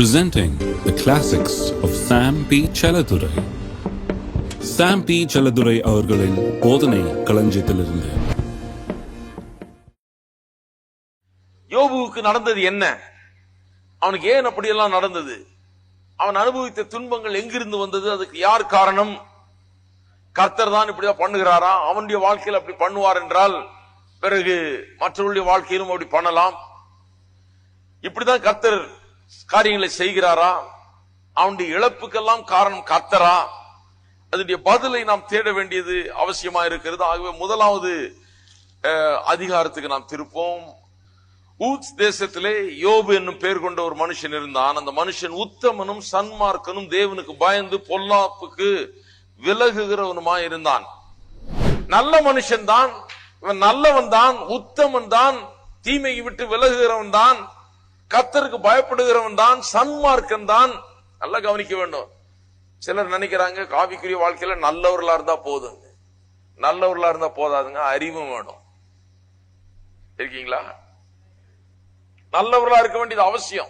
Presenting the classics of Sam P. Chaladurai. Sam P Chelladurai அவர்களின் போதனை களஞ்சியத்திலிருந்து. யோபுவுக்கு நடந்தது என்ன? அவனுக்கு ஏன் அப்படியெல்லாம் நடந்தது? அவன் அனுபவித்த துன்பங்கள் எங்கிருந்து வந்தது? அதுக்கு யார் காரணம்? கர்த்தர் தான் இப்படிதான் பண்ணுகிறாரா? அவனுடைய வாழ்க்கையில் அப்படி பண்ணுவார் என்றால் பிறகு மற்றவருடைய வாழ்க்கையிலும் அப்படி பண்ணலாம். இப்படிதான் கர்த்தர் காரியங்களை செய்கிறாரா? அவனுடைய இழப்புக்கெல்லாம் காரணம் கத்தரா அதனுடைய பதிலை நாம் தேட வேண்டியது அவசியமா இருக்கிறது. ஆகவே முதலாவது அஹ், அதிகாரத்துக்கு நாம் திருப்போம். ஊத் தேசத்திலே யோபு என்னும் பெயர் கொண்ட ஒரு மனுஷன் இருந்தான். அந்த மனுஷன் உத்தமனும் சன்மார்க்கனும் தேவனுக்கு பயந்து பொல்லாப்புக்கு விலகுகிறவனுமா இருந்தான். நல்ல மனுஷன் தான் இவன் நல்லவன் தான் உத்தமன் தான் தீமையை விட்டு விலகுகிறவன் தான் கத்தருக்கு பயப்படுகிறவன் தான் சன்மார்க்கன் தான். நல்லா கவனிக்க வேண்டும். சிலர் நினைக்கிறாங்க காவிக்குரிய வாழ்க்கையில நல்லவர்களா இருந்தா போதுங்க. நல்லவர்களா இருந்தா போதாதுங்க அறிவும் வேணும். இருக்கீங்களா? நல்லவர்களா இருக்க வேண்டியது அவசியம்.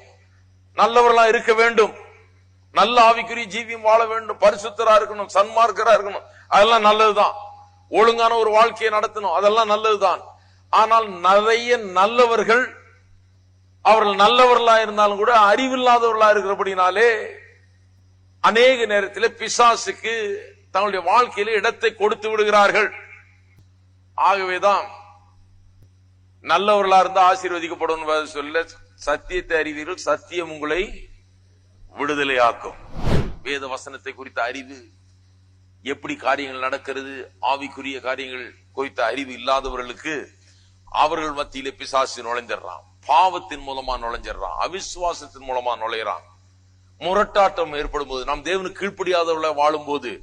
நல்லவர்களா இருக்க வேண்டும். நல்ல ஆவிக்குரிய ஜீவியம் வாழ வேண்டும். பரிசுத்தரா இருக்கணும் சன்மார்க்கரா இருக்கணும். அதெல்லாம் நல்லதுதான். ஒழுங்கான ஒரு வாழ்க்கையை நடத்தணும் அதெல்லாம் நல்லதுதான். ஆனால் நிறைய நல்லவர்கள் அவர்கள் நல்லவர்களா இருந்தாலும் கூட அறிவில்லாதவர்களா இருக்கிறபடினாலே அநேக நேரத்தில் பிசாசுக்கு தங்களுடைய வாழ்க்கையில இடத்தை கொடுத்து விடுகிறார்கள். ஆகவேதான் நல்லவர்களா இருந்தா ஆசீர்வதிக்கப்படும் சொல்ல சத்தியத்தை அறிவீர்கள் சத்தியம் உங்களை விடுதலையாக்கும். வேத வசனத்தை குறித்த அறிவு எப்படி காரியங்கள் நடக்கிறது ஆவிக்குரிய காரியங்கள் குறித்த அறிவு இல்லாதவர்களுக்கு அவர்கள் மத்தியில பிசாசு நுழைந்துடுறான். பாவத்தின் மூலமா நுழைஞ்சிடறான் அவிசுவாசத்தின் மூலமா நுழையிறான். முரட்டாட்டம் ஏற்படும் போது நாம் தேவனுக்கு கீழ்ப்படியாதவர்கள வாழும் போது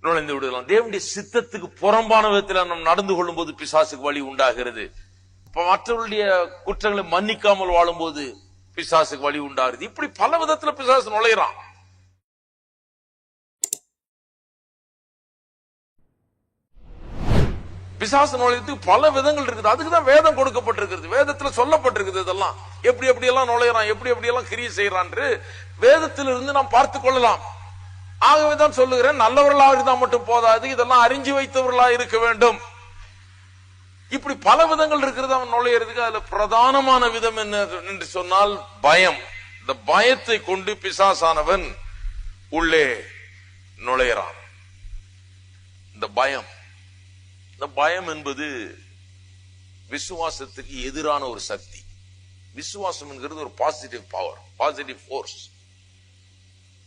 நுழைந்து விடலாம் தேவனுடைய சித்தத்துக்கு புறம்பான விதத்தில் நாம் நடந்து கொள்ளும் போது பிசாசுக்கு வழி உண்டாகிறது. இப்ப மற்றவர்களுடைய குற்றங்களை மன்னிக்காமல் வாழும்போது பிசாசுக்கு வழி உண்டாகிறது. இப்படி பல விதத்துல பிசாசு நுழையிறான். பிசாசு நுழையத்துக்கு பல விதங்கள் இருக்குது. அதுக்கு தான் வேதம் கொடுக்கப்பட்டிருக்கிறது. வேதத்துல சொல்லப்பட்டிருக்குது இதெல்லாம். எப்படி எப்படி எல்லாம் நுழையறான் எப்படி எப்படி எல்லாம் கிரியை செய்யறான் வேதத்திலிருந்து நாம் பார்த்து கொள்ளலாம். ஆகவே தான் சொல்லுகிறேன் நல்லவர்களாக இருந்தால் மட்டும் போதாது இதெல்லாம் அறிஞ்சு வைத்தவர்களா இருக்க வேண்டும். இப்படி பல விதங்கள் இருக்கிறது அவன் நுழையிறதுக்கு. அதுல பிரதானமான விதம் என்ன என்று சொன்னால் பயம். இந்த பயத்தை கொண்டு பிசாசானவன் உள்ளே நுழையிறான். இந்த பயம். இந்த பயம் என்பது விசுவாசத்துக்கு எதிரான ஒரு சக்தி. விசுவாசம் என்கிறது ஒரு பாசிட்டிவ் பவர் பாசிட்டிவ் ஃபோர்ஸ்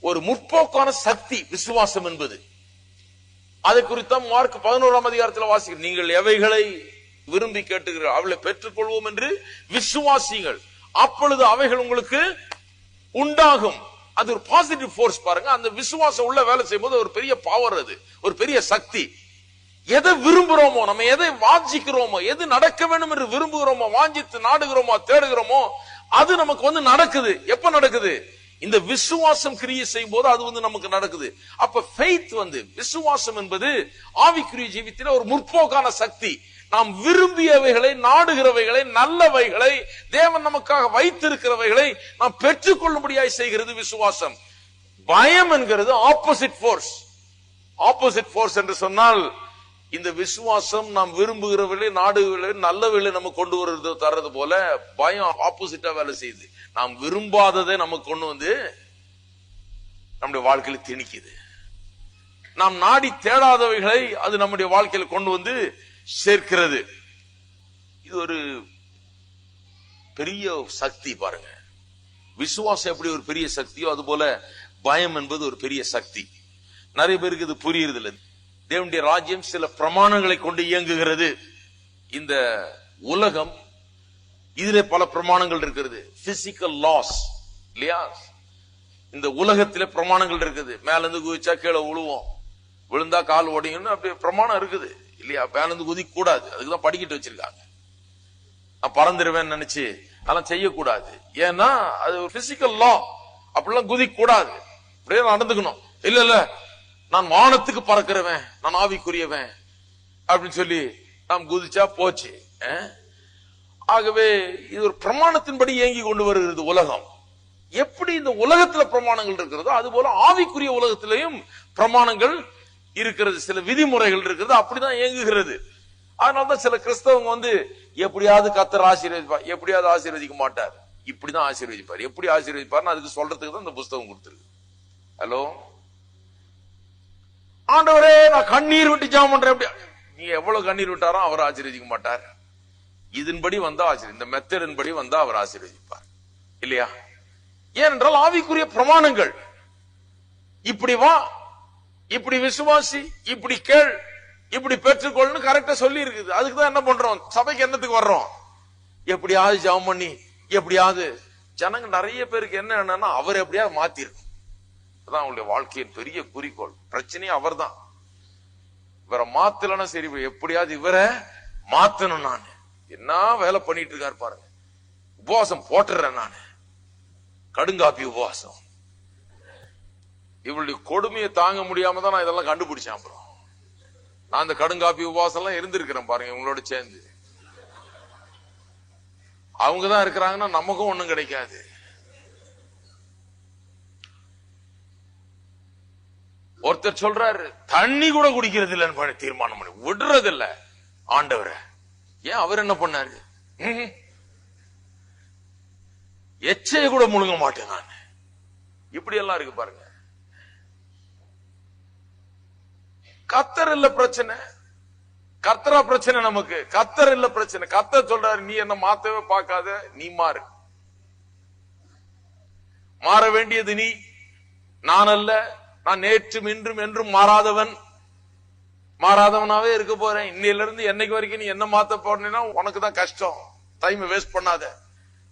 ஒரு முற்போக்கான சக்தி விசுவாசம் என்பது. அதை குறித்த மார்க் பதினோராம் அதிகாரத்தில் வாசிக்கிறோம். நீங்கள் எவைகளை விரும்பி கேட்டுகிறீர்கள்? அவளை பெற்றுக்கொள்வோம் என்று விசுவாசிங்கள் அப்பொழுது அவைகள் உங்களுக்கு உண்டாகும். அது ஒரு பாசிட்டிவ் ஃபோர்ஸ் பாருங்க. அந்த விசுவாசம் உள்ள வேலை செய்யும்போது ஒரு பெரிய பவர் அது. ஒரு பெரிய சக்தி. எதை விரும்புறோமோ நம்ம எதை வாஞ்சிக்கிறோமோ எது நடக்க வேண்டும் என்று விரும்புகிறோமோ வாஞ்சித்து நாடுகிறோமோ தேடுகிறோமோ அது நமக்கு வந்து நடக்குது. எப்ப நடக்குது? இந்த விசுவாசம் கிரியை செய்யும் போது அது வந்து நமக்கு நடக்குது. அப்ப ஃபெய்த் வந்து விசுவாசம் என்பது ஆவிக்குரிய ஜீவித்தில ஒரு முற்போக்கான சக்தி. நாம் விரும்பியவைகளை நாடுகிறவைகளை நல்லவைகளை தேவன் நமக்காக வைத்திருக்கிறவைகளை நாம் பெற்றுக்கொள்ளும்படியாய் செய்கிறது விசுவாசம். பயம் என்கிறது ஆப்போசிட் ஃபோர்ஸ் ஆப்போசிட் ஃபோர்ஸ் என்று சொன்னால் இந்த விசுவாசம் நாம் விரும்புகிற விரும்புகிறவர்களே நாடுகளை நல்லவைகளை நம்ம கொண்டு வர்றது தர்றது போல பயம் ஆப்போசிட்டா வேலை செய்யுது. நாம் விரும்பாததை நமக்கு கொண்டு வந்து நம்முடைய வாழ்க்கையில திணிக்குது. நாம் நாடி தேடாதவைகளை அது நம்முடைய வாழ்க்கையில கொண்டு வந்து சேர்க்கிறது. இது ஒரு பெரிய சக்தி பாருங்க. விசுவாசம் எப்படி ஒரு பெரிய சக்தியோ அது போல பயம் என்பது ஒரு பெரிய சக்தி. நிறைய பேருக்கு இது புரியுறது இல்லை தேவனுடைய ராஜ்யம் சில பிரமாணங்களை கொண்டு இயங்குகிறது. இந்த உலகம் இதுல பல பிரமாணங்கள் இருக்கிறது. பிசிக்கல் லாஸ் இல்லையா? இந்த உலகத்திலே பிரமாணங்கள் இருக்குது. மேல இருந்து குதிச்சா கீழே விழுவோம் விழுந்தா கால் உடையும்னு அப்படி பிரமாணம் இருக்குது. இல்லையா? மேல இருந்து குதிக்க கூடாது அதுக்கு தான் படிக்கிட்டு வச்சிருக்காங்க. நான் பறந்துருவேன்னு நினைச்சு அதெல்லாம் செய்யக்கூடாது. ஏன்னா அது ஒரு பிசிக்கல் லா அப்படிலாம் குதிக்க கூடாது அப்படியே நடந்துக்கணும். இல்ல இல்ல. நான் வானத்துக்கு பறக்கிறவன் நான் ஆவிக்குரியவன் அப்படின்னு சொல்லி நாம் குதிச்சா போச்சு. ஆகவே இது ஒரு பிரமாணத்தின்படி இயங்கி கொண்டு வருகிறது உலகம். எப்படி இந்த உலகத்துல பிரமாணங்கள் இருக்கிறதோ அது போல ஆவிக்குரிய உலகத்திலையும் பிரமாணங்கள் இருக்கிறது. சில விதிமுறைகள் இருக்கிறது. அப்படிதான் இயங்குகிறது. அதனாலதான் சில கிறிஸ்தவங்க வந்து எப்படியாவது கத்தர் ஆசீர்வதிப்பார் எப்படியாவது ஆசீர்வதிக்க மாட்டார். இப்படிதான் ஆசீர்வதிப்பார். எப்படி ஆசீர்வதிப்பார்னு அதுக்கு சொல்றதுக்கு தான் இந்த புஸ்தகம் கொடுத்துருக்கு. ஹலோ? ஆண்டவரே நான் கண்ணீர் விட்டு ஜாம் பண்றேன். நீ எவ்வளவு கண்ணீர் விட்டாரோ அவர் ஆசீர்வதிக்க மாட்டார். இதன்படி வந்தா ஆசீர்வதி இந்த மெத்தடின் படி வந்தா அவர் ஆசீர்வதிப்பார். இல்லையா? ஏனென்றால் ஆவிக்குரிய பிரமாணங்கள். இப்படி வா இப்படி விசுவாசி இப்படி கேள் இப்படி பெற்றுக்கொள்னு கரெக்டா சொல்லி இருக்குது அதுக்கு தான் என்ன பண்றோம்? சபைக்கு என்னத்துக்கு வர்றோம்? எப்படியாவது ஜெபம் பண்ணி எப்படியாவது ஜனங்க நிறைய பேருக்கு என்ன என்னன்னா அவர் எப்படியாவது மாத்திருக்கும். அதான் அவங்களுடைய வாழ்க்கையின் பெரிய குறிக்கோள். பிரச்சனையே அவர்தான். இவரை மாத்தலன்னா சரி எப்படியாவது இவரை மாத்தணும் நான். என்ன வேலை பண்ணிட்டு இருக்காரு பாருங்க. உபவாசம் போட்டுறேன் நான். கடுங்காப்பி உபவாசம். இவளுடைய கொடுமையை தாங்க முடியாம தான் நான் இதெல்லாம் கண்டுபிடிச்சேன் அப்புறம். நான் அந்த கடுங்காப்பி உபவாசம் எல்லாம் இருந்திருக்கிறேன் பாருங்க இவங்களோட சேர்ந்து. அவங்கதான் இருக்கிறாங்கன்னா நமக்கும் ஒண்ணும் கிடைக்காது. ஒருத்தர் சொல்றாரு தண்ணி கூட குடிக்கிறது இல்லைன்னு தீர்மானம் பண்ணி. விடுறது இல்ல ஆண்டவரை ஏன் அவர் என்ன பண்ணாரு? எச்சைய கூட முழுங்க மாட்டேன் நான். இப்படி எல்லாம் இருக்கு பாருங்க. கத்தர் இல்ல பிரச்சனை. கத்தரா பிரச்சனை நமக்கு. கத்தர் இல்ல பிரச்சனை. கத்தர் சொல்றாரு நீ என்ன மாத்தவே பார்க்காத நீ மாறு. மாற வேண்டியது நீ. நான் அல்ல. நான் நேற்றும் இன்றும் என்றும் மாறாதவன். மாறாதவனாவே இருக்க போறேன். இன்னையில இருந்து என்னைக்கு வரைக்கும் நீ என்ன மாத்த போறேன்னா உனக்கு தான் கஷ்டம். டைம் வேஸ்ட் பண்ணாத.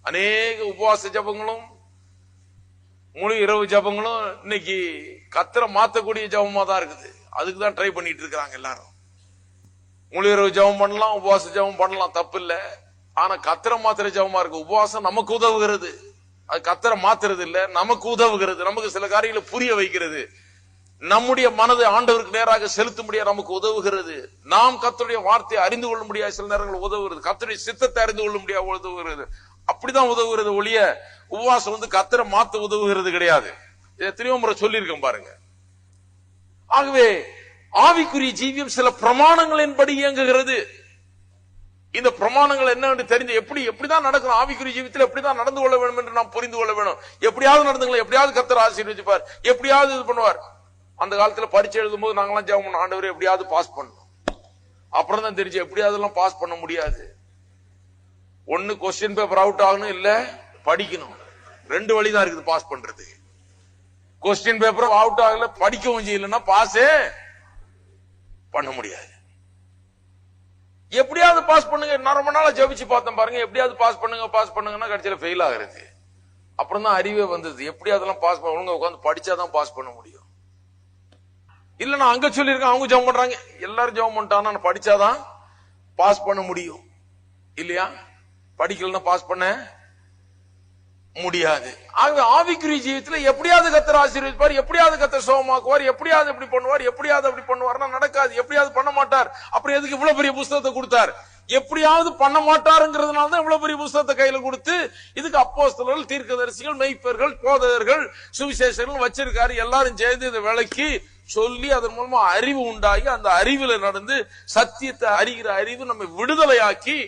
அநேக உபவாச ஜபங்களும் முழு இரவு ஜபங்களும் இன்னைக்கு கத்திர மாத்தக்கூடிய ஜபமா தான் இருக்குது. அதுக்கு தான் ட்ரை பண்ணிட்டு இருக்கிறாங்க எல்லாரும். முழு இரவு ஜபம் பண்ணலாம் உபவாச ஜபம் பண்ணலாம் தப்பு இல்ல ஆனா கத்திர மாத்திர ஜபமா இருக்கு. உபவாசம் நமக்கு உதவுகிறது. அது கத்திர மாத்துறது இல்ல நமக்கு உதவுகிறது. நமக்கு சில காரியங்களை புரிய வைக்கிறது. நம்முடைய மனதை ஆண்டவருக்கு நேராக செலுத்த முடியாது நமக்கு உதவுகிறது. நாம் கத்தருடைய வார்த்தையை அறிந்து கொள்ள முடியாது சில நேரங்கள் உதவுகிறது. கத்தருடைய சித்தத்தை அறிந்து கொள்ள முடியாது உதவுகிறது. அப்படிதான் உதவுகிறது ஒழிய உபவாசம் வந்து கத்தரை மாத்த உதவுகிறது கிடையாது. இதை எத்தனையோ முறை சொல்லியிருக்கேன் பாருங்க. ஆகவே ஆவிக்குரிய ஜீவியம் சில பிரமாணங்களின்படி இயங்குகிறது. இந்த பிரமாணங்கள் என்னன்னு தெரிஞ்சு எப்படி எப்படிதான் நடக்கணும்? ஆவிக்குரிய ஜீவியத்தில் எப்படிதான் நடந்து கொள்ள வேண்டும் என்று நாம் புரிந்து கொள்ள வேணும் எப்படியாவது நடந்துக்கலாம் எப்படியாவது கத்தர் ஆசீர்வதிப்பார். எப்படியாவது இது பண்ணுவார். அந்த காலத்துல பரீட்சை எழுதும் போது நாங்களாம் ஜெபம் பண்ணோம் ஆண்டவரே எப்படியாவது பாஸ் பண்ணோம் அப்புறம் தான் தெரிஞ்சு எப்படியாவது எல்லாம் பாஸ் பண்ண முடியாது. ஒன்னு கொஸ்டின் பேப்பர் அவுட் ஆகணும் இல்ல படிக்கணும். ரெண்டு வழி தான் இருக்குது பாஸ் பண்றது கொஸ்டின் பேப்பர் அவுட் ஆகல படிக்கவும் செய்யலன்னா பாஸே பண்ண முடியாது. எப்படியாவது பாஸ் பண்ணுங்க. நான் ரொம்ப நாளா ஜெபிச்சு பார்த்தேன் பாருங்க. எப்படியாவது பாஸ் பண்ணுங்க பாஸ் பண்ணுங்கன்னா கடைசியில ஃபெயில் ஆகுறது. அப்புறம் தான் அறிவே வந்தது. எப்படி பாஸ் பண்ண ஒழுங்கா உட்காந்து படிச்சாதான் பாஸ் பண்ண முடியும். இல்ல நான் அங்க சொல்லியிருக்கேன் அவங்க ஜெபம் பண்றாங்க. எல்லாரும் ஜெபம் பண்ணிட்டாங்க படிச்சாதான் பாஸ் பண்ண முடியும். இல்லையா? படிக்கலன்னா பாஸ் பண்ண முடியாது. ஆகவே ஆவிக்குரிய ஜீவத்துல எப்படியாவது கத்தர் ஆசீர்வதிப்பார் எப்படியாவது கத்தர் சோகமாக்குவார் எப்படியாவது இப்படி பண்ணுவார் எப்படியாவது அப்படி பண்ணுவார்னா நடக்காது. எப்படியாவது பண்ண மாட்டார். அப்புறம் எதுக்கு இவ்வளவு பெரிய புஸ்தகத்தை கொடுத்தார்? எப்படியாவது பண்ண மாட்டாருங்கிறதுனால தான் இவ்வளவு பெரிய புஸ்தகத்தை கையில கொடுத்து இதுக்கு அப்போஸ்தலர்கள் தீர்க்கதரிசிகள் மெய்ப்பர்கள் போதகர்கள் சுவிசேஷர்கள் வச்சிருக்காரு. எல்லாரும் சேர்ந்து இந்த வேலைக்கு சொல்லி அதன் மூலமா அறிவு உண்டாகி அந்த அறிவுல நடந்து சத்தியத்தை அறிகிற அறிவு நம்ம விடுதலையாக்கி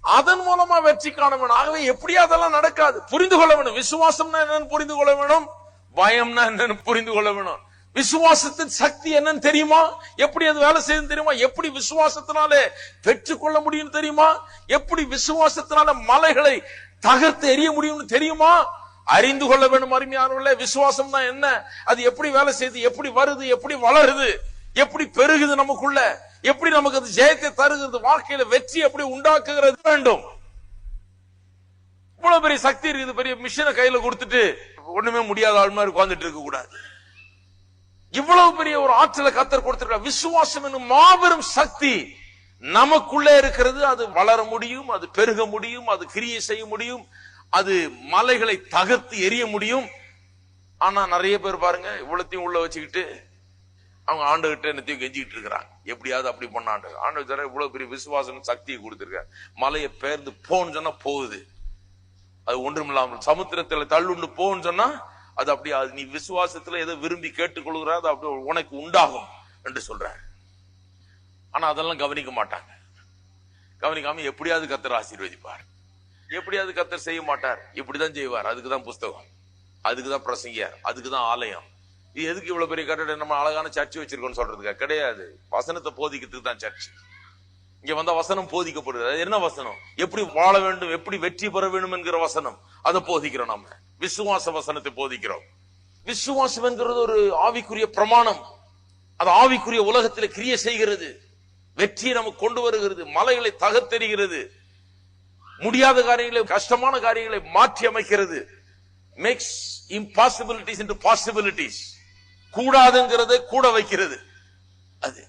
அதன் மூலமா வெற்றி காண வேணும். ஆகவே எப்படியா அதெல்லாம் நடக்காது. புரிந்து கொள்ள வேணும். விசுவாசம்னா என்னன்னு புரிந்து கொள்ள வேணும். பயம்னா என்னன்னு புரிந்து கொள்ள வேணும். விசுவாசத்தின் சக்தி என்னன்னு தெரியுமா? எப்படி அது வேலை செய்யும் தெரியுமா? எப்படி விசுவாசத்தினாலே பெற்றுக்கொள்ள முடியும் தெரியுமா? எப்படி விசுவாசத்தினால மலைகளை தகர்த்து எறிய முடியும்னு தெரியுமா? அறிந்து கொள்ள வேண்டும் அருமையானவர்களே. விசுவாசம் தான் என்ன? அது எப்படி வேலை செய்யுது எப்படி வருது எப்படி வளருது எப்படி பெருகுது நமக்குள்ள? எப்படி நமக்கு அது ஜெயத்தை தருகிறது? வாழ்க்கையில வெற்றி எப்படி உண்டாக்குகிறது வேண்டும். இவ்வளவு பெரிய சக்தி இருக்குது. பெரிய மிஷினை கையில கொடுத்துட்டு ஒண்ணுமே முடியாத ஆள் மாதிரி உட்கார்ந்துட்டு இருக்க கூடாது. இவ்வளவு பெரிய ஒரு ஆற்றலை கத்தர் கொடுத்திருக்க விசுவாசம் என்னும் மாபெரும் சக்தி நமக்குள்ளே இருக்கிறது. அது வளர முடியும் அது பெருக முடியும் அது கிரியை செய்ய முடியும். அது மலைகளை தகர்த்து எரிய முடியும். ஆனா நிறைய பேர் பாருங்க இவ்வளத்தையும் உள்ள வச்சுக்கிட்டு அவங்க ஆண்டுகிட்ட என்னத்தையும் கெஞ்சிக்கிட்டு இருக்கிறாங்க. எப்படியாவது அப்படி பண்ணாண்டு. ஆண்டு தர இவ்வளவு பெரிய விசுவாசம் சக்தியை கொடுத்துருக்க. மலையை பேர்ந்து போன்னு சொன்னா போகுது. அது ஒன்றுமில்லாமல் சமுத்திரத்துல தள்ளுண்டு போன்னு சொன்னா அது அப்படியே அது நீ விசுவாசத்துல எதை விரும்பி கேட்டுக்கொள்கிறா அது அப்படி உனக்கு உண்டாகும் என்று சொல்ற ஆனா அதெல்லாம் கவனிக்க மாட்டாங்க. கவனிக்காம எப்படியாவது கத்தர் ஆசீர்வதிப்பார். எப்படியாவது கத்தர் செய்ய மாட்டார். இப்படிதான் செய்வார். அதுக்கு தான் புஸ்தகம். அதுக்கு தான் பிரசங்கியார். அதுக்கு தான் ஆலயம். இது எதுக்கு இவ்வளவு பெரிய கட்டடம்? நம்ம அழகான சர்ச்சு வச்சிருக்கோம்னு சொல்றதுக்கா கிடையாது. வசனத்தை போதிக்கிறதுக்கு தான் சர்ச் இங்க வந்தா வசனம் போதிக்கப்படுது. அது என்ன வசனம்? எப்படி வாழ வேண்டும் எப்படி வெற்றி பெற வேண்டும் என்கிற வசனம். அதை போதிக்கிறோம் நம்ம விசுவாச வசனத்தை போதிக்கிறோம். விசுவாசம் என்கிறது ஒரு ஆவிக்குரிய பிரமாணம். அது ஆவிக்குரிய உலகத்தில் கிரிய செய்கிறது. வெற்றியை நமக்கு கொண்டு வருகிறது. மலைகளை தகர்த்தெறிகிறது. முடியாத காரியங்களை கஷ்டமான காரியங்களை மாற்றி அமைக்கிறது. மேக்ஸ் இம்பாசிபிலிட்டிஸ் இன்டு பாசிபிலிட்டிஸ் கூடாதுங்கிறத கூட வைக்கிறது. அது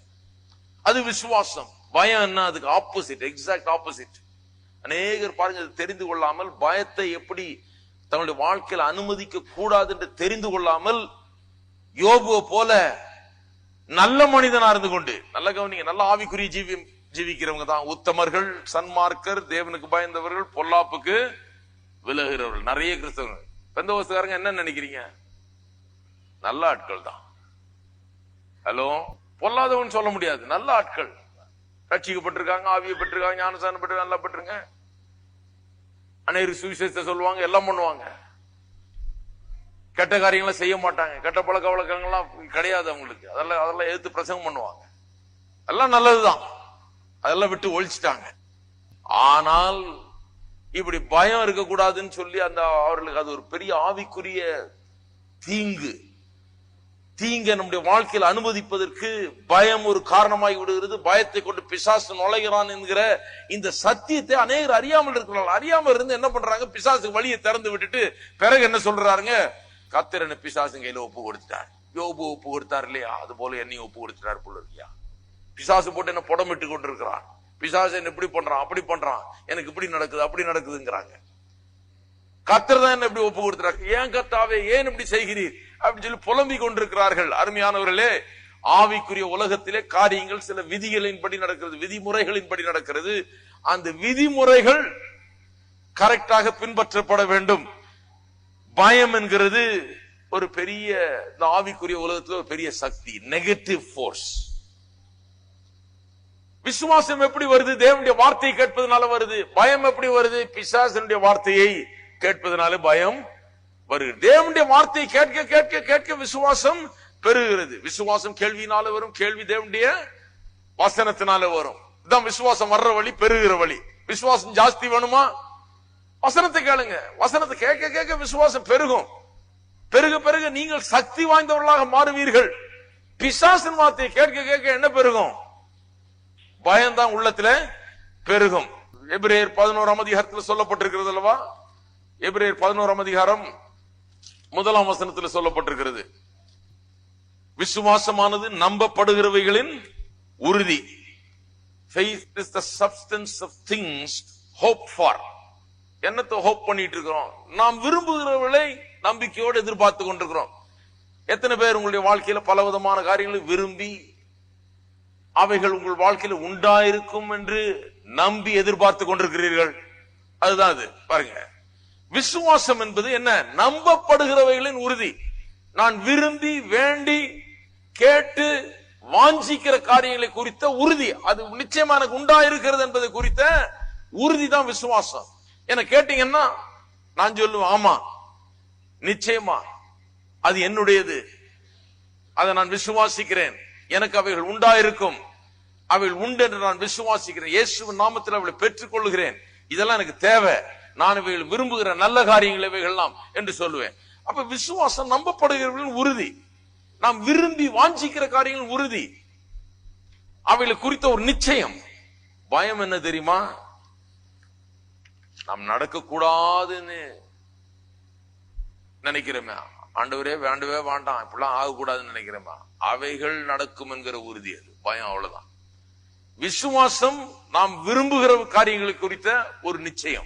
அது விசுவாசம். பயம் என்ன? அதுக்கு ஆப்போசிட் எக்ஸாக்ட் ஆப்போசிட் அநேகர் பாருங்க தெரிந்து கொள்ளாமல் பயத்தை எப்படி தன்னுடைய வாழ்க்கையில் அனுமதிக்க கூடாது என்று தெரிந்து கொள்ளாமல் யோபுவை போல நல்ல மனிதனா இருந்து கொண்டு நல்ல கவனிங்க நல்ல ஆவிக்குரிய ஜீவி ஜீவிக்கிறவங்க தான். உத்தமர்கள் சன்மார்க்கர் தேவனுக்கு பயந்தவர்கள் பொல்லாப்புக்கு விலகிறவர்கள் நிறைய கிறிஸ்தவர்கள். பெந்தவசக்காரங்க என்ன நினைக்கிறீங்க? நல்ல ஆட்கள் தான். ஹலோ? பொல்லாதவன் சொல்ல முடியாது. நல்ல ஆட்கள். ரட்சிக்கப்பட்டிருக்காங்க ஆவியை பெற்றிருக்காங்க ஞானசானம் பெற்று நல்லா பெற்றுங்க அநேகர் சுவிசேஷத்தை சொல்லுவாங்க எல்லாம் பண்ணுவாங்க. கெட்ட காரியங்களை செய்ய மாட்டாங்க. கெட்ட பழக்க வழக்கங்கள்லாம் கிடையாது அவங்களுக்கு. அதெல்லாம் அதெல்லாம் எதிர்த்து பிரசங்கம் பண்ணுவாங்க. எல்லாம் நல்லதுதான். அதெல்லாம் விட்டு ஒழிச்சிட்டாங்க. ஆனால் இப்படி பயம் இருக்கக்கூடாதுன்னு சொல்லி அந்த அவர்களுக்கு அது ஒரு பெரிய ஆவிக்குரிய தீங்கு. தீங்க நம்முடைய வாழ்க்கையில் அனுமதிப்பதற்கு பயம் ஒரு காரணமாகி விடுகிறது. பயத்தை கொண்டு பிசாசு நுழைகிறான் என்கிற இந்த சத்தியத்தை அநேகர் அறியாமல் இருக்கிறார்கள். அறியாமல் இருந்து என்ன பண்றாங்க? பிசாசு வழியை திறந்து விட்டுட்டு பிறகு என்ன சொல்றாருங்க? கத்திரனை பிசாசு கையில ஒப்பு கொடுத்துட்டார். யோபு ஒப்பு கொடுத்தார் இல்லையா? அது போல என்னையும் ஒப்பு கொடுத்துட்டார் போல இல்லையா பிசாசு போட்டு என்ன புடமிட்டு கொண்டிருக்கிறான். பிசாசு என்ன இப்படி பண்றான் அப்படி பண்றான். எனக்கு இப்படி நடக்குது அப்படி நடக்குதுங்கிறாங்க. கர்த்தர் தான் என்ன இப்படி ஒப்பு கொடுத்துறாரு? ஏன் கத்தாவே ஏன் இப்படி செய்கிறீர்? அப்படின்னு சொல்லி புலம்பிக் கொண்டிருக்கிறார்கள். அருமையானவர்களே ஆவிக்குரிய உலகத்திலே காரியங்கள் சில விதிகளின்படி நடக்கிறது விதிமுறைகளின்படி நடக்கிறது. அந்த விதிமுறைகள் கரெக்டாக பின்பற்றப்பட வேண்டும். பயம் என்கிறது ஒரு பெரிய இந்த ஆவிக்குரிய உலகத்தில் ஒரு பெரிய சக்தி நெகட்டிவ் ஃபோர்ஸ் விசுவாசம் எப்படி வருது? தேவனுடைய வார்த்தையை கேட்பதனால வருது. பயம் எப்படி வருது? பிசாசனுடைய வார்த்தையை கேட்பதனால பயம் வருகிறது. தேவனுடைய வார்த்தையை கேட்க கேட்க கேட்க விசுவாசம் பெருகிறது. விசுவாசம் கேள்வினால வரும் கேள்வி தேவனுடைய வசனத்தினால வரும். இதான் விசுவாசம் வர்ற வழி பெருகிற வழி. விசுவாசம் ஜாஸ்தி வேணுமா? வசனத்தை கேளுங்க. வசனத்தை கேட்க கேட்க விசுவாசம் பெருகும். பெருக பெருக நீங்கள் சக்தி வாய்ந்தவர்களாக மாறுவீர்கள். பிசாசன் வார்த்தையை கேட்க கேட்க என்ன பெருகும்? பயம்தான் உள்ளத்துல பெருகும். எபிரேயர் பதினோராம் அதிகாரத்தில் சொல்லப்பட்டிருக்கிறது அல்லவா? எபிரேயர் பதினோராம் அதிகாரம் முதலாம் வசனத்தில் சொல்லப்பட்டிருக்கிறது. விசுவாசமானது நம்பப்படுகிறவைகளின் உறுதி. Faith is the substance of things hope for என்னத்தை ஹோப் பண்ணிட்டு இருக்கிறோம் நாம் விரும்புகிறவர்களை நம்பிக்கையோடு எதிர்பார்த்து கொண்டிருக்கிறோம். எத்தனை பேர் உங்களுடைய வாழ்க்கையில பல விதமான காரியங்களை விரும்பி அவைகள் உங்கள் வாழ்க்கையில் உண்டாயிருக்கும் என்று நம்பி எதிர்பார்த்து கொண்டிருக்கிறீர்கள். அதுதான் அது. பாருங்க. விசுவாசம் என்பது என்ன? நம்பப்படுகிறவைகளின் உறுதி. நான் விரும்பி வேண்டி கேட்டு வாஞ்சிக்கிற காரியங்களை குறித்த உறுதி. அது நிச்சயமா எனக்கு உண்டாயிருக்கிறது என்பது குறித்த உறுதி தான் விசுவாசம். என்ன கேட்டீங்கன்னா நான் சொல்லுவேன் ஆமா நிச்சயமா அது என்னுடையது. அதை நான் விசுவாசிக்கிறேன். எனக்கு அவைகள் உண்டாயிருக்கும். அவைகள் உண்டு என்று நான் விசுவாசிக்கிறேன். இயேசுவின் நாமத்தில் அவளை பெற்றுக் கொள்கிறேன் இதெல்லாம் எனக்கு தேவை. நான் இவைகள் விரும்புகிற நல்ல காரியங்கள் இவைகள்லாம் என்று சொல்லுவேன். அப்ப விசுவாசம் நம்பப்படுகிறவர்களின் உறுதி. நாம் விரும்பி வாஞ்சிக்கிற காரியங்கள் உறுதி. அவைகளை குறித்த ஒரு நிச்சயம். பயம் என்ன தெரியுமா? நாம் நடக்க கூடாதுன்னு நினைக்கிறோமே. ஆண்டவரே வேண்டவே வேண்டாம். இப்படிலாம் ஆகக்கூடாதுன்னு நினைக்கிறேன் அவைகள் நடக்கும் என்கிற உறுதி அது. பயம் அவ்வளவுதான். விசுவாசம் நாம் விரும்புகிற காரியங்களை குறித்த ஒரு நிச்சயம்.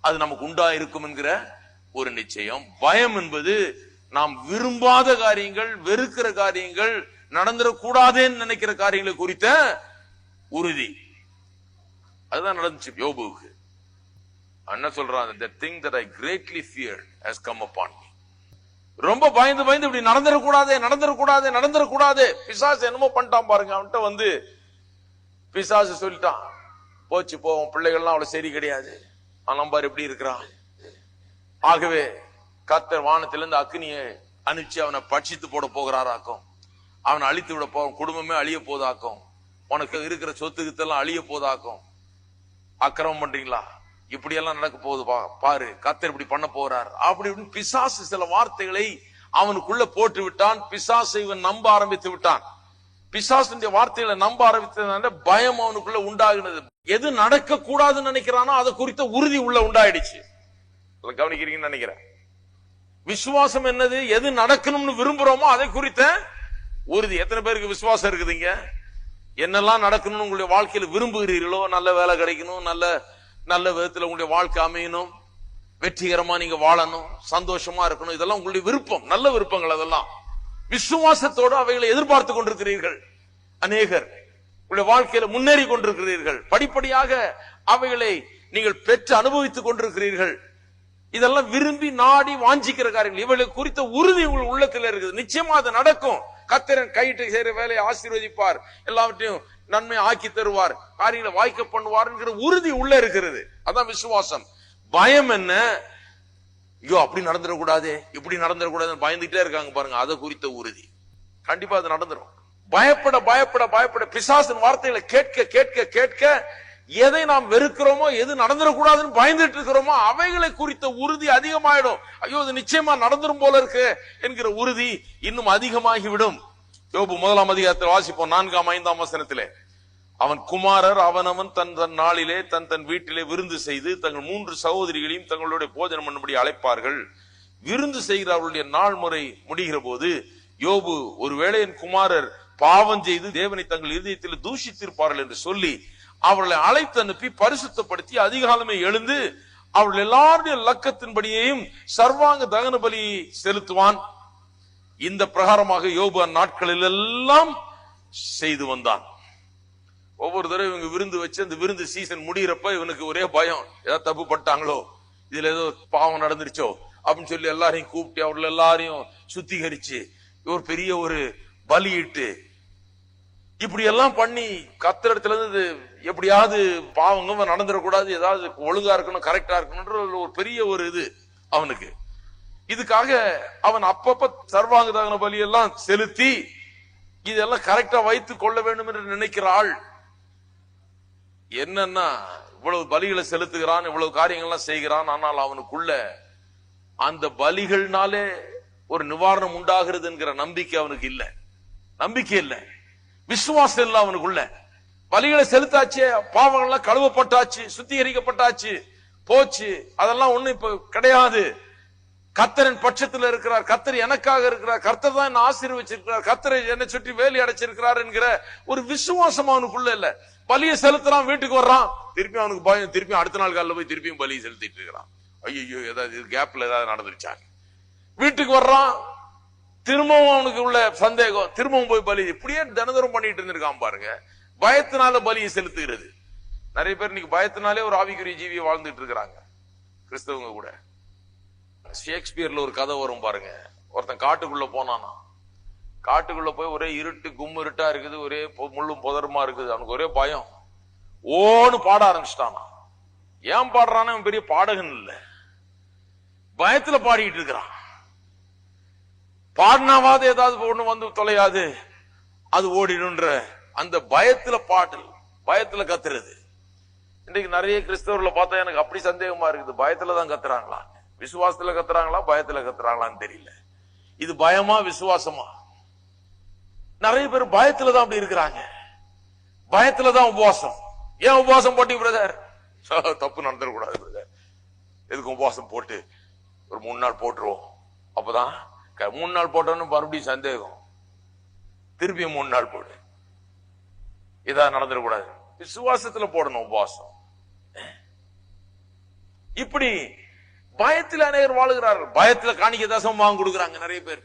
அது நமக்கு உண்டா இருக்கும் என்கிற ஒரு நிச்சயம். பயம் என்பது நாம் விரும்பாத காரியங்கள் வெறுக்கிற காரியங்கள் நடந்துடக்கூடாதேன்னு நினைக்கிற காரியங்களை குறித்த உறுதி. அதுதான் நடந்துச்சு யோபுவுக்கு என்ன சொல்றான்? The thing that I greatly feared has come upon me. ரொம்ப பயந்து பயந்து இப்படி நடந்துடக்கூடாதே நடந்துடக்கூடாதே நடந்துடக்கூடாதே. பிசாசு என்னமோ பண்ணிட்டான் பாருங்க. அவன்கிட்ட வந்து பிசாசு சொல்லிட்டான். போச்சு போவோம் பிள்ளைகள்லாம் அவ்வளவு சரி கிடையாது. அவன் எப்படி இருக்கிறான். ஆகவே கத்தர் வானத்திலிருந்து அக்னியை அனுப்பிச்சு அவனை பட்சித்து போட போகிறாராக்கும். அவனை அழித்து விட போ குடும்பமே அழிய போதாக்கும். உனக்கு இருக்கிற சொத்து கித்தெல்லாம் அழிய போதாக்கும். அக்கிரமம் பண்றீங்களா? இப்படி எல்லாம் நடக்க போகுது பாரு கத்தர் இப்படி பண்ண போறார். அப்படி இப்படின்னு பிசாசு சில வார்த்தைகளை அவனுக்குள்ள போட்டு விட்டான் பிசாசை இவன் நம்ப ஆரம்பித்து விட்டான். பிசாசுடைய வார்த்தைகளை நம்ப ஆரம்பித்ததுனால பயம் அவனுக்குள்ள உண்டாகினது. எது நடக்க கூடாதுன்னு நினைக்கிறானோ அதை குறித்த உறுதி உள்ள உண்டாயிடுச்சு. கவனிக்கிறீங்கன்னு நினைக்கிறேன். விசுவாசம் என்னது? எது நடக்கணும்னு விரும்புறோமோ அதை குறித்த உறுதி. எத்தனை பேருக்கு விசுவாசம் இருக்குதுங்க? என்னெல்லாம் நடக்கணும்னு உங்களுடைய வாழ்க்கையில விரும்புகிறீர்களோ? நல்ல வேலை கிடைக்கணும் நல்ல நல்ல விதத்தில் உங்களுடைய வாழ்க்கை அமையணும். வெற்றிகரமா நீங்க வாழணும். சந்தோஷமா இருக்கணும். இதெல்லாம் உங்களுடைய விருப்பம். நல்ல விருப்பங்கள் அதெல்லாம். விசுவாசத்தோடு அவைகளை எதிர்பார்த்து கொண்டிருக்கிறீர்கள். அநேகர் உங்களுடைய வாழ்க்கையில முன்னேறி கொண்டிருக்கிறீர்கள். படிப்படியாக அவைகளை நீங்கள் பெற்று அனுபவித்துக் கொண்டிருக்கிறீர்கள். இதெல்லாம் விரும்பி நாடி வாஞ்சிக்கிற காரியங்கள். இவளை குறித்த உறுதி உங்கள் உள்ளத்தில் இருக்குது. நிச்சயமா அது நடக்கும். கத்திரன் கையிட்டு செய்யற வேலையை ஆசீர்வதிப்பார். எல்லாவற்றையும் நன்மை ஆக்கி தருவார். காரியங்களை வாய்க்க பண்ணுவார் என்கிற உறுதி உள்ள இருக்கிறது. அதான் விசுவாசம். பயம் என்ன? ஐயோ அப்படி நடந்துடக்கூடாதே இப்படி நடந்துடக்கூடாதுன்னு பயந்துகிட்டே இருக்காங்க பாருங்க. அதை குறித்த உறுதி. கண்டிப்பா அது நடந்துரும். பயப்பட பயப்பட பயப்பட பிசாசின் வார்த்தைகளை கேட்க கேட்க கேட்க எதை நாம் வெறுக்கிறோமோ எது நடந்துடக்கூடாதுன்னு பயந்துட்டு இருக்கிறோமோ அவைகளை குறித்த உறுதி அதிகமாயிடும். ஐயோ இது நிச்சயமா நடந்துரும் போல இருக்கு என்கிற உறுதி இன்னும் அதிகமாகிவிடும். யோபு முதலாம் அதிகாரத்தில் வாசிப்போம் நான்காம் ஐந்தாம் வசனத்திலே. அவன் குமாரர் அவனவன் தன் தன் நாளிலே தன் தன் வீட்டிலே விருந்து செய்து தங்கள் மூன்று சகோதரிகளையும் தங்களுடைய போஜனம் பண்ணும்படி அழைப்பார்கள். விருந்து செய்கிற அவருடைய நாள் முறை முடிகிற போது யோபு ஒருவேளை என் குமாரர் பாவம் செய்து தேவனை தங்கள் இருதயத்தில் தூஷித்திருப்பார்கள் என்று சொல்லி அவர்களை அழைத்து அனுப்பி பரிசுத்தப்படுத்தி அதிகாலமே எழுந்து அவர்கள் எல்லாருடைய லக்கத்தின்படியையும் சர்வாங்க தகன பலி செலுத்துவான். இந்த பிரகாரமாக யோபு அந்நாட்களில் எல்லாம் செய்து வந்தான். ஒவ்வொரு தடவை இவங்க விருந்து வச்சு அந்த விருந்து சீசன் முடியிறப்ப இவனுக்கு ஒரே பயம் ஏதாவது தப்பு பட்டாங்களோ இதுல ஏதோ பாவம் நடந்துருச்சோ அப்படின்னு சொல்லி எல்லாரையும் கூப்பிட்டு அவர்கள் எல்லாரையும் சுத்திகரிச்சு ஒரு பெரிய ஒரு பலியிட்டு இப்படி எல்லாம் பண்ணி கத்துற இடத்துல இருந்து எப்படியாவது பாவங்க நடந்துடக்கூடாது ஏதாவது ஒழுங்கா இருக்கணும் கரெக்டா இருக்கணும்ன்ற ஒரு பெரிய ஒரு இது அவனுக்கு. இதுக்காக அவன் அப்பப்ப சர்வாங்க தகன பலியெல்லாம் செலுத்தி இதெல்லாம் கரெக்டா வைத்து கொள்ள வேண்டும் என்று நினைக்கிற ஆள் என்னன்னா இவ்வளவு பலிகளை செலுத்துகிறான் இவ்வளவு காரியங்கள்லாம் செய்கிறான் ஆனால் அவனுக்குள்ள அந்த பலிகள்னாலே ஒரு நிவாரணம் உண்டாகிறது என்கிற நம்பிக்கை அவனுக்கு இல்ல. நம்பிக்கை இல்ல. விசுவாசம் இல்ல அவனுக்குள்ள. பலிகளை செலுத்தாச்சு பாவங்கள்லாம் கழுவப்பட்டாச்சு சுத்திகரிக்கப்பட்டாச்சு போச்சு. அதெல்லாம் ஒண்ணு இப்ப கிடையாது. கத்தரின் பட்சத்தில் இருக்கிறார். கத்தர் எனக்காக இருக்கிறார். கர்த்தர் தான் என்ன ஆசீர்வச்சிருக்கிறார். கத்தரை என்னை சுற்றி வேலி அடைச்சிருக்கிறார் என்கிற ஒரு விசுவாசம் அவனுக்குள்ள இல்ல. பலியை செலுத்துறான் வீட்டுக்கு வர்றான். திருப்பி அவனுக்கு பயம் திருப்பி அடுத்த நாள் காலையில போய் திருப்பியும் பலியை செலுத்திட்டு இருக்கிறான். ஐயோ ஏதாவது கேப்ல ஏதாவது நடந்துருச்சா? வீட்டுக்கு வர்றான். திரும்பவும் அவனுக்கு உள்ள சந்தேகம். திரும்பவும் போய் பலி. இப்படியே தினதரம் பண்ணிட்டு இருந்திருக்கான் பாருங்க. பயத்தினால பலியை செலுத்துகிறது. நிறைய பேர் இன்னைக்கு பயத்தினாலே ஒரு ஆவிக்குரிய ஜீவியை வாழ்ந்துட்டு இருக்கிறாங்க. கிறிஸ்தவங்க கூட. ஷேக்ஸ்பியர்ல ஒரு கதை வரும் பாருங்க. ஒருத்தன் காட்டுக்குள்ள போனானா. காட்டுக்குள்ள போய் ஒரே இருட்டு கும் இருட்டா இருக்குது ஒரே முள்ளும் புதருமா இருக்குது. அவனுக்கு ஒரே பயம். ஓன்னு பாட ஆரம்பிச்சிட்டானா. ஏன் பாடுறான்னு அவன் பெரிய பாடகன் இல்ல. பயத்துல பாடிக்கிட்டு இருக்கிறான். பாடினாவாது ஏதாவது ஒண்ணு வந்து தொலையாது. அது ஓடிடுன்ற அந்த பயத்துல பாடல் பயத்துல கத்துறது. இன்னைக்கு நிறைய கிறிஸ்தவர்களை பார்த்தா எனக்கு அப்படி சந்தேகமா இருக்குது. பயத்துல தான் கத்துறாங்களா விசுவாசத்துல கத்துறாங்களா பயத்துல கத்துறாங்களான்னு தெரியல. இது பயமா விசுவாசமா? நிறைய பேர் பயத்துல தான் அப்படி இருக்கிறாங்க. பயத்துல தான் உபவாசம். ஏன் உபவாசம் போட்டி பிரதர் தப்பு நடந்துடக்கூடாது பிரதர் எதுக்கு உபவாசம் போட்டு ஒரு மூணு நாள் போட்டுருவோம்? அப்பதான் மூணு நாள் போட்டோன்னு மறுபடியும் சந்தேகம். திருப்பி மூணு நாள் போடு. இதா நடந்துடக்கூடாது. விசுவாசத்துல போடணும் உபவாசம். இப்படி பயத்தில் அநேகர் வாழுகிறார்கள். பயத்துல காணிக்க தசம் வாங்க கொடுக்குறாங்க நிறைய பேர்.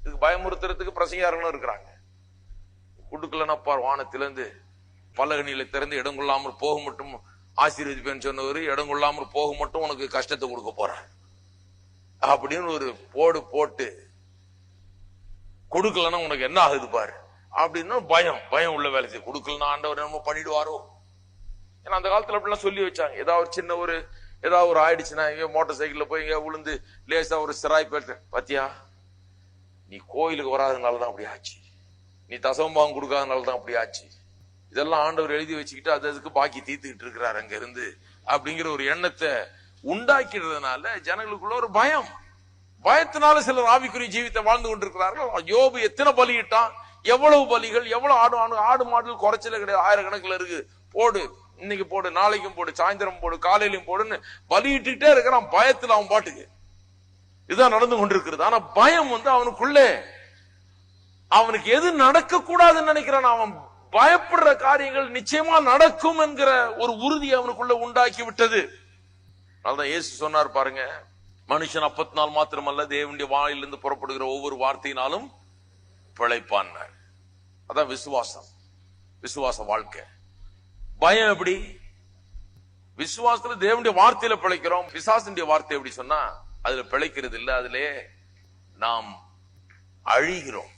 இதுக்கு பயமுறுத்துறதுக்கு பிரசங்காரங்களும் இருக்கிறாங்க. குடுக்கலன்னா பார் வானத்திலிருந்து பலகனியில திறந்து இடம் கொள்ளாமல் போக மட்டும் ஆசீர்வதிப்பேன்னு சொன்னவர் இடம் கொள்ளாமல் போக மட்டும் உனக்கு கஷ்டத்தை கொடுக்க போறார். அப்படின்னு ஒரு போடு போட்டு கொடுக்கலன்னா உனக்கு என்ன ஆகுது பாரு. அப்படின்னா பயம் பயம் உள்ள வேலை செய்யும். கொடுக்கலன்னா ஆண்டவர் என்னமோ பண்ணிடுவாரோ? ஏன்னா அந்த காலத்துல அப்படிலாம் சொல்லி வச்சாங்க. ஏதாவது ஒரு சின்ன ஒரு ஏதாவது ஒரு ஆயிடுச்சுன்னா இங்கே மோட்டார் சைக்கிள்ல போய் இங்கே விழுந்து லேசா ஒரு சிராய் போயிட்டு பாத்தியா? நீ கோயிலுக்கு வராதனால தான் அப்படி ஆச்சு. நீ தசம்பாவம் கொடுக்காதனால தான் அப்படி ஆச்சு. இதெல்லாம் ஆண்டவர் எழுதி வச்சுக்கிட்டு அது அதுக்கு பாக்கி தீர்த்துக்கிட்டு இருக்கிறார் அங்க இருந்து அப்படிங்கிற ஒரு எண்ணத்தை உண்டாக்கிடுறதுனால ஜனங்களுக்குள்ள ஒரு பயம். பயத்தினால சிலர் ஆவிக்குரிய ஜீவித்தை வாழ்ந்து கொண்டிருக்கிறார்கள். யோபு எத்தனை பலியிட்டான்? எவ்வளவு பலிகள்? எவ்வளவு ஆடு ஆடு ஆடு மாடுகள் குறைச்சல கிடையாது. ஆயிரக்கணக்கில் இருக்கு. போடு. இன்னைக்கு போடு நாளைக்கும் போடு சாயந்தரம் போடு காலையிலும் போடுன்னு பலியிட்டுட்டே இருக்கிறான் பயத்துல அவன் பாட்டுக்கு. இதுதான் நடந்து கொண்டிருக்கிறது. ஆனா பயம் வந்து அவனுக்குள்ளே. அவனுக்கு எது நடக்க கூடாதுன்னு நினைக்கிறான். அவன் பயப்படுற காரியங்கள் நிச்சயமா நடக்கும் என்கிற ஒரு உறுதி அவனுக்குள்ள உண்டாக்கி விட்டது அதனாலதான் இயேசு சொன்னார் பாருங்க மனுஷன் அப்பத்தினால் மாத்திரமல்ல தேவனுடைய வாயிலிருந்து புறப்படுகிற ஒவ்வொரு வார்த்தையினாலும் பிழைப்பான். அதான் விசுவாசம். விசுவாச வாழ்க்கை. பயம் எப்படி? விசுவாசத்துல தேவனுடைய வார்த்தையில பிழைக்கிறோம். பிசாசனுடைய வார்த்தை எப்படி சொன்னா அதுல பிழைக்கிறது இல்ல அதிலே நாம் அழிகிறோம்.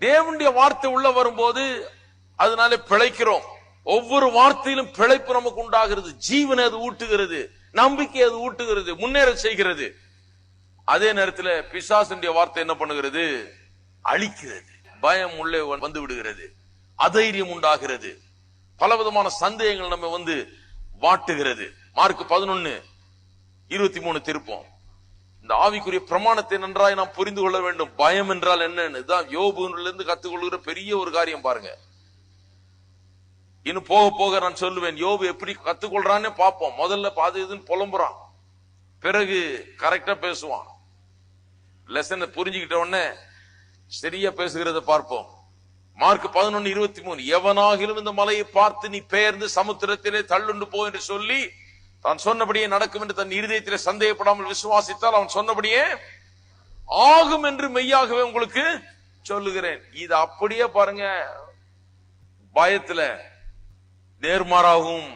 தேவனுடைய வார்த்தை உள்ள வரும்போது அதனால பிழைக்கிறோம். ஒவ்வொரு வார்த்தையிலும் பிழைப்பு நமக்கு உண்டாகிறது. ஜீவனை அது ஊட்டுகிறது. நம்பிக்கை அது ஊட்டுகிறது. முன்னேற செய்கிறது. அதே நேரத்தில் பிசாசனுடைய வார்த்தை என்ன பண்ணுகிறது? அழிக்கிறது. பயம் உள்ளே வந்து விடுகிறது. அதைரியம் உண்டாகிறது. பலவிதமான சந்தேகங்கள் நம்ம வந்து வாட்டுகிறது. மார்க் பதினொன்னு இருபத்தி மூணு திருப்பம். இந்த ஆவிக்குரிய பிரமாணத்தை நன்றாய் நாம் புரிந்து கொள்ள வேண்டும். பயம் என்றால் என்னன்னு? இதுதான் யோபுல இருந்து கத்துக்கொள்கிற பெரிய ஒரு காரியம் பாருங்க. இன்னும் போக போக நான் சொல்லுவேன் யோபு எப்படி கத்துக்கொள்றான்னு பார்ப்போம். முதல்ல பாது இதுன்னு புலம்புறான். பிறகு கரெக்டா பேசுவான். லெசனை புரிஞ்சுக்கிட்ட உடனே சரியா பேசுகிறத பார்ப்போம். மார்க் பதினொன்னு இருபத்தி மூணு. எவனாகிலும் இந்த மலையை பார்த்து நீ பெயர்ந்து சமுத்திரத்திலே தள்ளுண்டு போ என்று சொல்லி தான் சொன்னபடியே நடக்கும் என்று தன் இருதயத்திலே சந்தேகப்படாமல் விசுவாசித்தால் அவன் சொன்னபடியே ஆகும் என்று மெய்யாகவே உங்களுக்கு சொல்லுகிறேன். இது அப்படியே பாருங்க பயத்துல நேர்மாறாகவும்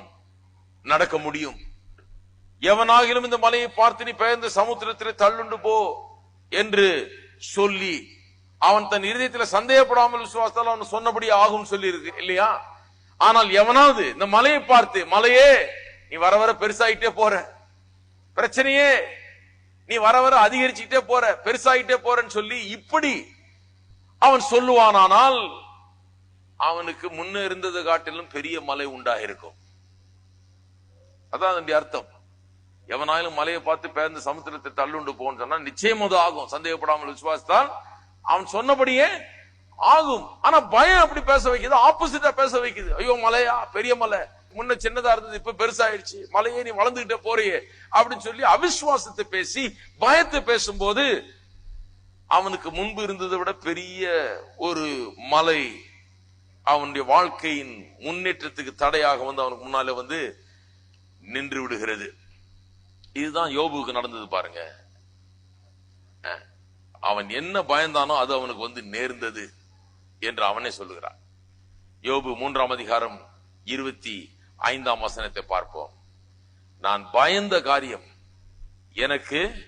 நடக்க முடியும். எவனாகிலும் இந்த மலையை பார்த்து நீ பெயர்ந்து சமுத்திரத்திலே தள்ளுண்டு போ என்று சொல்லி அவன் தன் இருதயத்துல சந்தேகப்படாமல் விசுவாசத்தால் அவன் சொன்னபடி ஆகும் சொல்லி இருக்கு இல்லையா? ஆனால் எவனாவது இந்த மலையை பார்த்து மலையே நீ வர வர பெருசாகிட்டே போற. பிரச்சனையே நீ வர வர அதிகரிச்சுக்கிட்டே போற பெருசாயிட்டே போறன்னு சொல்லி இப்படி அவன் சொல்லுவானானால் அவனுக்கு முன்ன இருந்ததை காட்டிலும் பெரிய மலை உண்டாயிருக்கும். அதான் அதனுடைய அர்த்தம். எவனாயிலும் மலையை பார்த்து பேர்ந்து சமுத்திரத்தை தள்ளுண்டு போன்னு சொன்னா நிச்சயம் அது ஆகும். சந்தேகப்படாமல் விசுவாசத்தான் அவன் சொன்னபடியே ஆகும். ஆனா பயம் அப்படி பேச வைக்குது ஆப்போசிட்டா பேச வைக்குது. ஐயோ மலையா? பெரிய மலை. முன்ன சின்னதா இருந்தது இப்ப பெருசாயிடுச்சு. மலையே நீ வளர்ந்துகிட்டே போறியே. அப்படின்னு சொல்லி அவிசுவாசத்தை பேசி பயத்தை பேசும்போது அவனுக்கு முன்பு இருந்ததை விட பெரிய ஒரு மலை அவனுடைய வாழ்க்கையின் முன்னேற்றத்துக்கு தடையாக வந்து அவனுக்கு முன்னால வந்து நின்று விடுகிறது. இதுதான் யோபுக்கு நடந்தது பாருங்க. அஹ், அவன் என்ன பயந்தானோ அது அவனுக்கு வந்து நேர்ந்தது என்று அவனே சொல்லுகிறான். யோபு மூன்றாம் அதிகாரம் இருபத்தி ஐந்தாம் வசனத்தை பார்ப்போம். நான் பயந்த காரியம் எனக்கு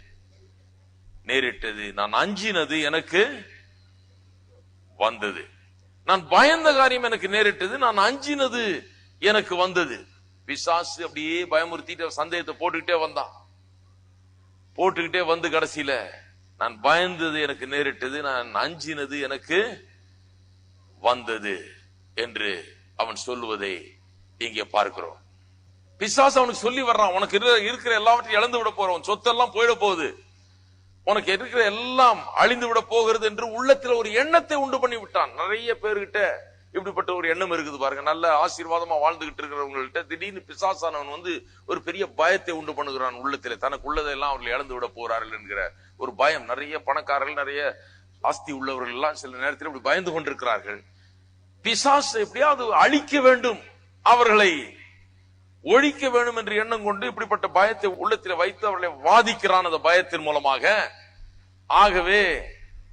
நேரிட்டது. நான் அஞ்சினது எனக்கு வந்தது. நான் பயந்த காரியம் எனக்கு நேரிட்டது. நான் அஞ்சினது எனக்கு வந்தது. பிசாசு அப்படியே பயமுறுத்திட்டு சந்தேகத்தை போட்டுக்கிட்டே வந்தான். போட்டுக்கிட்டே வந்து கடைசியில நான் பயந்தது எனக்கு நேரிட்டது நான் அஞ்சினது எனக்கு வந்தது என்று அவன் சொல்லுவதை இங்கே பார்க்கிறோம். பிசாசு அவனுக்கு சொல்லி வர்றான் உனக்கு இருக்கிற எல்லாவற்றையும் இழந்து விட போற சொத்தெல்லாம் போயிட போகுது. உனக்கு இருக்கிற எல்லாம் அழிந்து விட போகிறது என்று உள்ளத்தில் ஒரு எண்ணத்தை உண்டு பண்ணி விட்டான். நிறைய பேர்கிட்ட இப்படிப்பட்ட ஒரு எண்ணம் இருக்குது பாருங்க. நல்ல ஆசீர்வாதமா வாழ்ந்துகிட்டு இருக்கிறவங்கள்ட்ட திடீர்னு பிசாசானவன் வந்து ஒரு பெரிய பயத்தை உண்டு பண்ணுகிறான் உள்ளத்தில். தனக்கு உள்ளதெல்லாம் அவர்கள் இழந்து விட போறார்கள் என்கிற ஒரு பயம். நிறைய பணக்காரர்கள் நிறைய ஆஸ்தி உள்ளவர்கள் எல்லாம் சில நேரத்தில் இப்படி பயந்து கொண்டிருக்கிறார்கள். பிசாசு எப்படியாவது அழிக்க வேண்டும் அவர்களை ஒழிக்க வேண்டும் என்று எண்ணம் கொண்டு இப்படிப்பட்ட பயத்தை உள்ளத்தில் வைத்து அவர்களை வாதிக்கிறான். அந்த பயத்தின் மூலமாக ஆகவே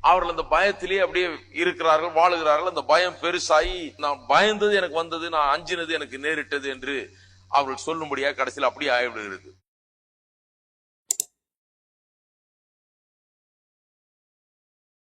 அவர்கள் அந்த பயத்திலே அப்படியே இருக்கிறார்கள் வாழுகிறார்கள். அந்த பயம் பெருசாகி நான் பயந்தது எனக்கு வந்தது நான் அஞ்சினது எனக்கு நேரிட்டது என்று அவர்கள் சொல்லும்படியாக கடைசியில் அப்படியே ஆகிவிடுகிறது.